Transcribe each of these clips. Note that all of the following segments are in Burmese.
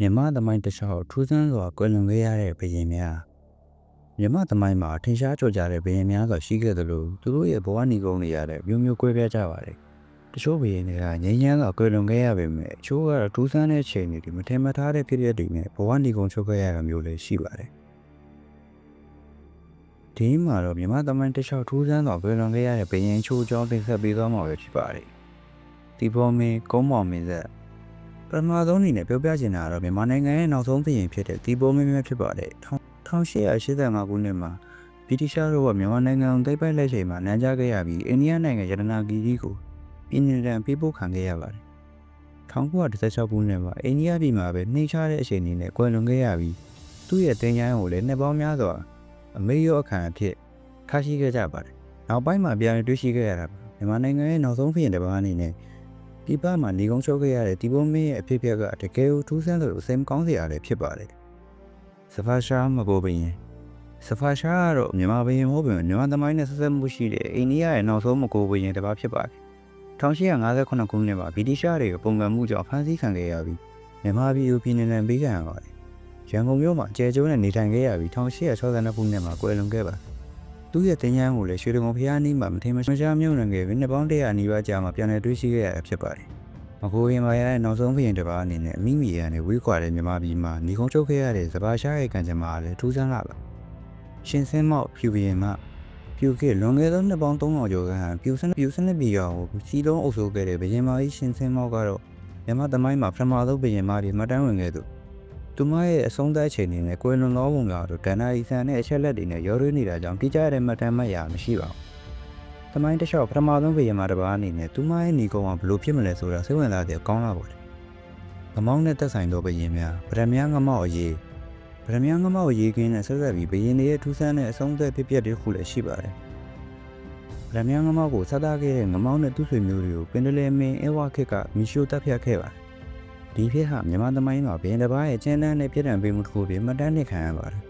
မြမသမိုင်းတစ်လျှောက်ထူးဆန်းစွာကွယ်လွန်ခဲ့ရတဲ့ဘုရင်များမြမသမိုင်းမှာထင်ရှားကျော်ကြတဲ့ဘုရင်များစွာရှိခဲ့သလိုသူတို့ရဲ့ဘဝနေကုန်းတွေရတဲ့မျိုးမျိုးကွဲပြားကြပါတယ်တချို့ဘုရင်တွေကငြိမ်းချမ်းစွာကွယ်လွန်ခဲ့ရပေမဲ့အချို့ကတော့ထူးဆန်းတဲ့ချိန်တွေမထင်မှတ်ထားတဲ့ဖြစ်ရပ်တွေနဲ့ဘဝနေကုန်းချုပ်ခဲ့ရတာမျိုးလည်းရှိပါတယ်ဒီမှာတော့မြမသမိုင်းတစ်လျှောက်ထူးဆန်းစွာကွယ်လွန်ခဲ့ရတဲ့ဘုရင်ချိုးကြောင်းတင်ဆက်ပေးသွားမှာပဲဖြစ်ပါတယ်ဒီပေါ်မင်းကုန်းမောင်မင်းဆက် ပထမဆုံးအနေနဲ့ပြောပြချင်တာကတော့မြန်မာနိုင်ငံရဲ့နောက်ဆုံးပြည်ရင်ဖြစ်တဲ့တီပိုးမင်းမဖြစ်ပါတယ်1885ခုနှစ်မှာဗြိတိရှားတို့ကမြန်မာနိုင်ငံကိုသိမ်းပိုက်လိုက်ချိန်မှာနန်းကြခဲ့ရပြီးအိန္ဒိယနိုင်ငံရတနာဂီကြီးကိုပြည်နယ်တံပေးပို့ခံခဲ့ရပါတယ်1916ခုနှစ်မှာအိန္ဒိယပြည်မှာပဲနှိမ့်ချတဲ့အချိန်ကြီးနဲ့ကွယ်လွန်ခဲ့ရပြီးသူ့ရဲ့တင်ချိုင်းကိုလည်းနှစ်ပေါင်းများစွာအမေရောအခမ်းအဖြစ်ခါရှိခဲ့ကြပါတယ်နောက်ပိုင်းမှာပြန်လည်တွေ့ရှိခဲ့ရတာပါမြန်မာနိုင်ငံရဲ့နောက်ဆုံးပြည်ရင်တစ်ပါးအနေနဲ့ ဒီပမှာနေကုန်းချုပ်ခဲ့ရတဲ့ဒီဘုံမင်းရဲ့အဖြစ်အပျက်ကတကယ်ကိုထူးဆန်းသလိုစိတ်မကောင်းစရာလည်းဖြစ်ပါတယ်။စဖာရှာမကိုဘရင်စဖာရှာကတော့မြန်မာဘရင်ဟုတ်ပေမဲ့မြန်မာသမိုင်းနဲ့ဆက်ဆက်မှုရှိတဲ့အိန္ဒိယရဲ့နောက်ဆုံးမကိုဘရင်တစ်ပါးဖြစ်ပါတယ်။1858ခုနှစ်မှာဗြိတိရှားတွေကပုံကံမှုကြောင့်ဖမ်းဆီးခံခဲ့ရပြီးမြန်မာပြည်ကိုပြည်နယ်နဲ့ပေးခံရပါတယ်။ရန်ကုန်မြို့မှာကျဲကျိုးနဲ့နေထိုင်ခဲ့ရပြီး1862ခုနှစ်မှာကွယ်လွန်ခဲ့ပါတယ်။ သူ့ရဲ့တင်ញမ်းကိုလည်းရွှေဒဂုံဖျားနီးမှာမထင်မရှားမြုံနှံခဲ့ပြီးနှစ်ပေါင်းတရာနီးပါးကြာမှပြန်လည်တွေ့ရှိခဲ့ရတာဖြစ်ပါတယ်။မကိုရင်မာရရဲ့နောက်ဆုံးဘရင်တစ်ပါးအနေနဲ့အမိမီရန်နဲ့ဝေးကွာတဲ့မြန်မာပြည်မှာညီကုန်းချုပ်ခဲ့ရတဲ့စပါရှားရဲ့ကံကြမ္မာလည်းထူးဆန်းလာပါ။ရှင်စင်းမောက်ဖြူဘရင်မှဖြူခေလွန်ခဲ့သောနှစ်ပေါင်း300ကျော်ကဖြူစနဖြူစနပြည်ရောကိုစီလုံးအုပ်စိုးခဲ့တဲ့ဘရင်မကြီးရှင်စင်းမောက်ကတော့မြန်မာသမိုင်းမှာပထမဆုံးဘရင်မကြီးမှတ်တမ်းဝင်ခဲ့သူ သူမရဲ့အဆုံးသတ်ချိန်တွေနဲ့ကွယ်လွန်သောပုံစံတို့ကန္နာရီဆန်နဲ့အချက်လက်တွေနဲ့ရောထွေးနေတာကြောင့်တိကျတဲ့မှတ်တမ်းမှတ်ရာမရှိပါဘူး။သမိုင်းတခြားပထမဆုံးဗီယမ်မာတစ်ပါးအနေနဲ့သူမရဲ့ညီကောင်ကဘလို့ဖြစ်မလဲဆိုတာစိတ်ဝင်စားတဲ့ကောင်းလာပါတယ်။ငမောင်းနဲ့သက်ဆိုင်သောဗီယမ်များဗရမယငမောက်အရေးဗရမယငမောက်အရေးကင်းနဲ့ဆက်ဆက်ပြီးဗီယမ်တွေရဲ့ထူးဆန်းတဲ့အဆုံးသတ်ဖြစ်ပျက်တွေခုလည်းရှိပါတယ်။ဗရမယငမောက်ကိုစားသားခဲ့တဲ့ငမောင်းနဲ့သူ့ဆွေမျိုးတွေကိုပင်တလဲမင်းအဲဝါခက်ကမီရှိုတပ်ဖြတ်ခဲ့ပါတယ် ဒီဖြစ်ဟာမြန်မာသမိုင်းမှာဘရင်တစ်ပါးရဲ့ကျန်းတန်းတဲ့ပြည်ထံပေးမှုတစ်ခုပြင်မှတ်တမ်းနှစ်ခံရပါတယ်။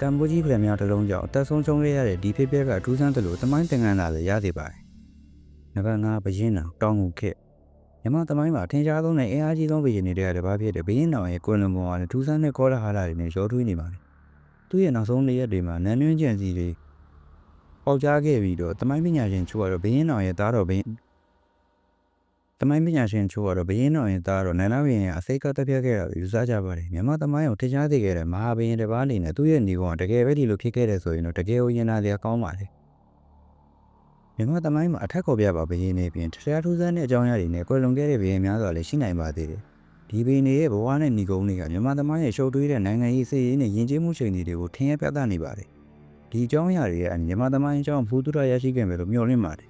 ကမ်ဘောဂျီပြည်များတစ်လုံးကြောင့်အသက်ဆုံးရှုံးခဲ့ရတဲ့ဒီဖြစ်ပျက်ကထူးဆန်းသလိုသမိုင်းသင်ခန်းစာလည်းရစေပါတယ်။နံပါတ်5ဘရင်နောင်တောင်ငူခေတ်မြန်မာသမိုင်းမှာထင်ရှားဆုံးနဲ့အင်အားကြီးဆုံးဘရင်တွေတဲ့တစ်ပါးဖြစ်တဲ့ဘရင်နောင်ရဲ့ကွယ်လွန်ပုံကလည်းထူးဆန်းတဲ့ကောလာဟလတွေနဲ့ရောထွေးနေပါတယ်။သူ့ရဲ့နောက်ဆုံးနေ့ရက်တွေမှာနန်းတွင်းကျန်စီတွေပေါက်ကြားခဲ့ပြီးတော့သမိုင်းပညာရှင်ချို့ကတော့ဘရင်နောင်ရဲ့သားတော်ဘရင် တမိုင်းပညာရှင်ချို့ကတော့ဘရင်တော်ရင်သားတော့နန္ဒဘရင်ရဲ့အစိတ်ကတက်ပြတ်ခဲ့တာကိုယူဆကြပါတယ်မြန်မာတမိုင်းကိုထင်ရှားစေခဲ့တဲ့မဟာဘရင်တစ်ပါးအနေနဲ့သူ့ရဲ့ညီကောင်ကတကယ်ပဲဒီလိုဖြစ်ခဲ့တဲ့ဆိုရင်တော့တကယ်ကိုရင်နာစရာကောင်းပါတယ်မြန်မာတမိုင်းမှာအထက်ခေါ်ပြပါဘရင်နေပြင်တရားထူးဆန်းတဲ့အကြောင်းအရာတွေနဲ့ကွယ်လွန်ခဲ့တဲ့ဘရင်များစွာလည်းရှိနိုင်ပါသေးတယ်ဒီဘရင်တွေရဲ့ဘဝနဲ့ညီကုန်းတွေကမြန်မာတမိုင်းရဲ့ရှုပ်ထွေးတဲ့နိုင်ငံရေးစစ်ရေးနဲ့ယဉ်ကျေးမှုချိန်တွေကိုထင်ရပြသနေပါတယ်ဒီအကြောင်းအရာတွေရဲ့မြန်မာတမိုင်းအကြောင်းဖူးတူရရရှိခဲ့မယ်လို့မျှော်လင့်ပါတယ်